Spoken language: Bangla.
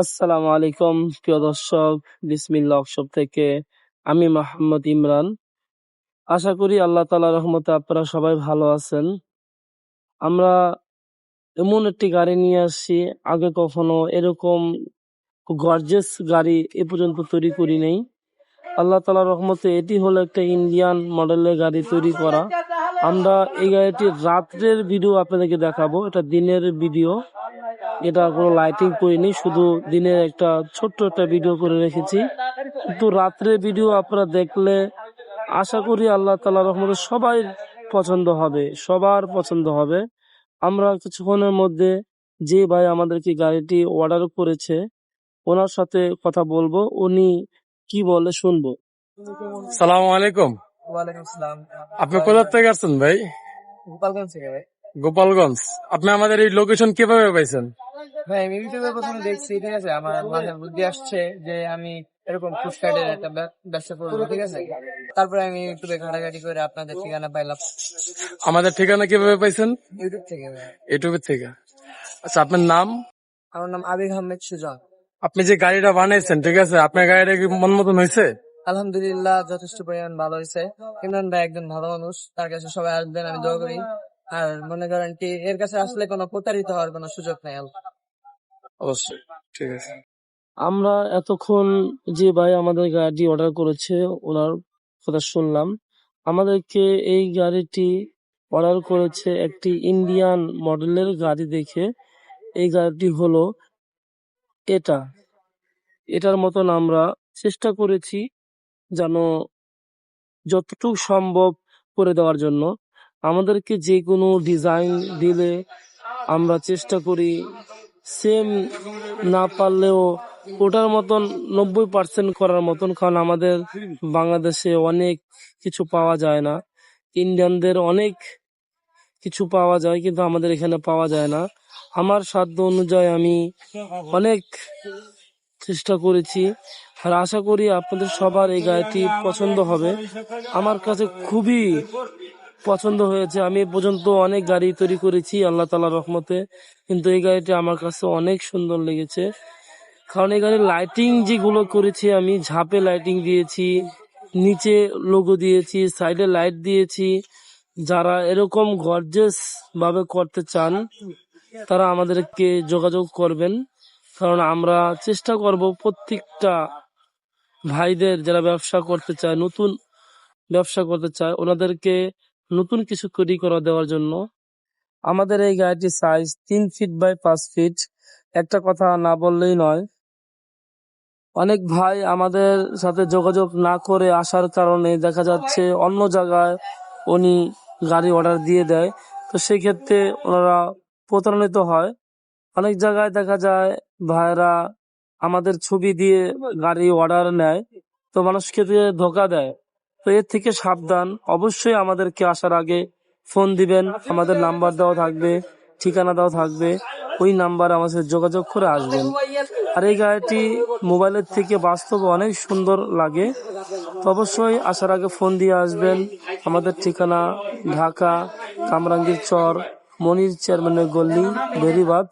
আসসালামু আলাইকুম, প্রিয় দর্শক, বিসমিল্লাহ ওয়ার্কশপ থেকে আমি মোহাম্মদ ইমরান। আশা করি আল্লাহ তাআলা রহমতে আপনারা সবাই ভালো আছেন। আমরা এমন একটি গাড়ি নিয়ে আসছি, আগে কখনো এরকম গর্জেস গাড়ি এ পর্যন্ত তৈরি করি নাই। আল্লাহ তালা রহমতে এটি হলো একটা ইন্ডিয়ান মডেলের গাড়ি তৈরি করা। আমরা এই গাড়িটি রাত্রের ভিডিও আপনাদেরকে দেখাবো, এটা দিনের ভিডিও এটা কোনো লাইটিং করিনি শুধু দিনের একটা ছোট্ট একটা ভিডিও করে রেখেছি। কিন্তু রাত্রে ভিডিও আপনারা দেখলে আশা করি আল্লাহ তালা রহমতে সবাই পছন্দ হবে সবার পছন্দ হবে। আমরা কিছুক্ষণের মধ্যে যে ভাই আমাদেরকে গাড়িটি অর্ডার করেছে ওনার সাথে কথা বলব উনি কি বলে শুনব। সালাম আলাইকুম। ওয়ালাইকুম সালাম আপনি কোথা থেকে আসছেন ভাই? গোপালগঞ্জ থেকে ভাই। গোপালগঞ্জ আপনি আমাদের এই লোকেশন কীভাবে পাইছেন? ভাই আমি ইউটিউবে প্রথমে দেখছি ঠিক আছে? আমার বুদ্ধি আসছে যে আমি এরকম একটা ব্যবসা করব ঠিক আছে? তারপরে আমি ইউটিউবে ঘাটাঘাটি করে আপনাদের ঠিকানা পাইলাম। আমাদের ঠিকানা কীভাবে পাইছেন? ইউটিউব থেকে ইউটিউবের থেকে। আচ্ছা আপনার নাম? আমার নাম আবির আহমেদ সুজন। আপনি যে গাড়িটা বানাইছেন ঠিক আছে? আপনার গাড়িটা কি মন মতন হয়েছে আলহামদুলিল্লাহ যথেষ্ট পরিমাণ ভালো হয়েছে ইমরান ভাই একজন ভালো মানুষ তার কাছে সবাই আসবেন আমি দোয়া করি। আর মনে করেন কি এর কাছে আসলে কোনো প্রতারিত হওয়ার কোনো সুযোগ নেই অবশ্যই ঠিক আছে। আমরা এতক্ষণ যে ভাই আমাদের গাড়িটি অর্ডার করেছে ওনার কথা শুনলাম। আমাদেরকে এই গাড়িটি অর্ডার করেছে একটি ইন্ডিয়ান মডেলের গাড়ি দেখে। এই গাড়িটি হলো এটা। এটার মতন আমরা চেষ্টা করেছি যেন যতটুকু সম্ভব করে দেওয়ার জন্য। আমাদেরকে যে কোনো ডিজাইন দিলে আমরা চেষ্টা করি সেম না পারলেও ওটার মতন নব্বই পার্সেন্ট করার মতন, কারণ আমাদের বাংলাদেশে অনেক কিছু পাওয়া যায় না। ইন্ডিয়ানদের অনেক কিছু পাওয়া যায়, কিন্তু আমাদের এখানে পাওয়া যায় না। আমার সাধ্য অনুযায়ী আমি অনেক চেষ্টা করেছি, আর আশা করি আপনাদের সবার এই গাড়িটি পছন্দ হবে। আমার কাছে খুবই পছন্দ হয়েছে। আমি পর্যন্ত অনেক গাড়ি তৈরি করেছি আল্লাহ তালা রহমতে। কিন্তু এই গাড়িটি আমার কাছে অনেক সুন্দর লেগেছে। কারণ এই গাড়ির লাইটিং যেগুলো করেছি আমি, ঝাপে লাইটিং দিয়েছি, নিচে লোগো দিয়েছি সাইডে লাইট দিয়েছি, যারা এরকম গর্জেস ভাবে করতে চান, তারা আমাদেরকে যোগাযোগ করবেন। কারণ আমরা চেষ্টা করব প্রত্যেকটা ভাইদের যারা ব্যবসা করতে চায়, নতুন ব্যবসা করতে চায়, ওনাদেরকে নতুন কিছু তৈরি করে দেওয়ার জন্য। আমাদের এই গাড়িটির সাইজ তিন ফিট বাই পাঁচ ফিট একটা কথা না বললেই নয়, অনেক ভাই আমাদের সাথে যোগাযোগ না করে আসার কারণে দেখা যাচ্ছে অন্য জায়গায় উনি গাড়ি অর্ডার দিয়ে দেয়। তো সেই ক্ষেত্রে ওনারা প্রতারণিত হয়। অনেক জায়গায় দেখা যায় ভাইরা আমাদের ছবি দিয়ে গাড়ি অর্ডার নেয়, তো মানুষকে ধোকা দেয়। তো এর থেকে সাবধান। অবশ্যই আমাদেরকে আসার আগে ফোন দিবেন। আমাদের নাম্বার দেওয়া থাকবে, ঠিকানা দেওয়া থাকবে। ওই নাম্বার আমাদের যোগাযোগ করে আসবেন। আর এই গাড়িটি মোবাইলের থেকে বাস্তবে অনেক সুন্দর লাগে। তো অবশ্যই আসার আগে ফোন দিয়ে আসবেন। আমাদের ঠিকানা ঢাকা কামরাঙ্গীর চর মনির চেয়ারম্যানের গল্লি বেরিবাদ